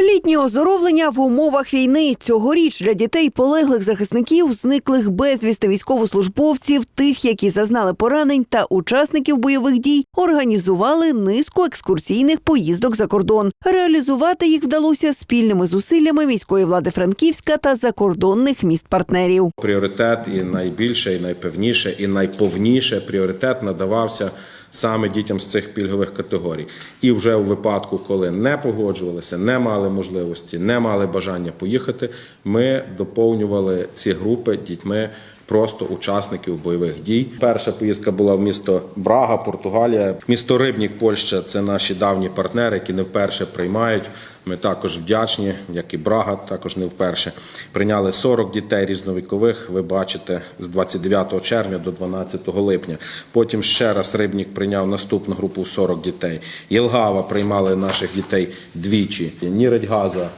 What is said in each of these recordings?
Літнє оздоровлення в умовах війни цьогоріч для дітей полеглих захисників, зниклих безвісти військовослужбовців, тих, які зазнали поранень та учасників бойових дій, організували низку екскурсійних поїздок за кордон. Реалізувати їх вдалося спільними зусиллями міської влади Франківська та закордонних міст-партнерів. Пріоритет і найбільше, і найпевніше, і найповніше пріоритет надавався саме дітям з цих пільгових категорій. І вже у випадку, коли не погоджувалися, не мали можливості, не мали бажання поїхати, ми доповнювали ці групи дітьми. Просто учасників бойових дій. Перша поїздка була в місто Брага, Португалія. Місто Рибнік, Польща це наші давні партнери, які не вперше приймають. Ми також вдячні, як і Брага, також не вперше. Прийняли 40 дітей різновікових. Ви бачите, з 29 червня до 12 липня. Потім ще раз Рибнік прийняв наступну групу 40 дітей. Єлгава приймали наших дітей двічі. Ніредьгаза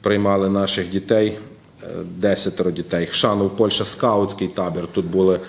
приймали наших дітей. Е, Десятеро дітей. Шанов, Польща, скаутський табір. Тут були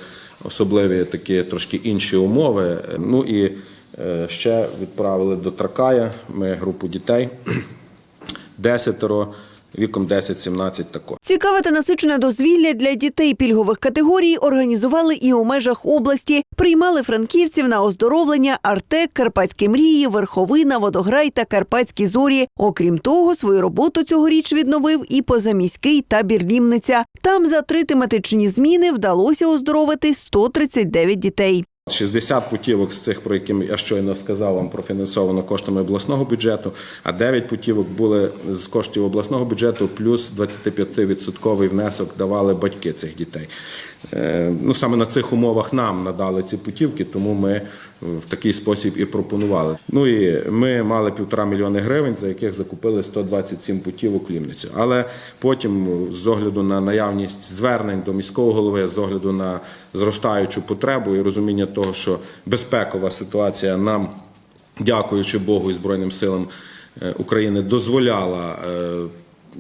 особливі такі трошки інші умови. Ну і е, ще відправили до Тракая. Ми групу дітей. Десятеро, віком 10-17 також. Цікаве та насичене дозвілля для дітей пільгових категорій організували і у межах області. Приймали франківців на оздоровлення Артек, Карпатські мрії, Верховина, Водограй та Карпатські зорі. Окрім того, свою роботу цьогоріч відновив і позаміський табір Лімниця. Там за три тематичні зміни вдалося оздоровити 139 дітей. 60 путівок з цих, про які я щойно сказав вам, профінансовано коштами обласного бюджету, а 9 путівок були з коштів обласного бюджету, плюс 25% внесок давали батьки цих дітей. Е, Ну, саме на цих умовах нам надали ці путівки, тому ми в такий спосіб і пропонували. Ну і ми мали півтора мільйони гривень, за яких закупили 127 путівок Лімницю. Але потім, з огляду на наявність звернень до міського голови, з огляду на зростаючу потребу і розуміння того, що безпекова ситуація нам, дякуючи Богу і Збройним силам е, України, дозволяла. е,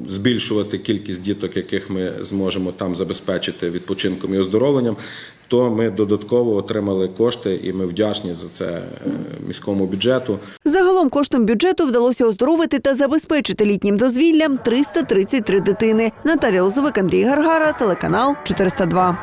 Збільшувати кількість діток, яких ми зможемо там забезпечити відпочинком і оздоровленням, то ми додатково отримали кошти, і ми вдячні за це е, міському бюджету. Загалом коштом бюджету вдалося оздоровити та забезпечити літнім дозвіллям 333 дитини. Наталія Лозовик, Андрій Гаргара, телеканал 402.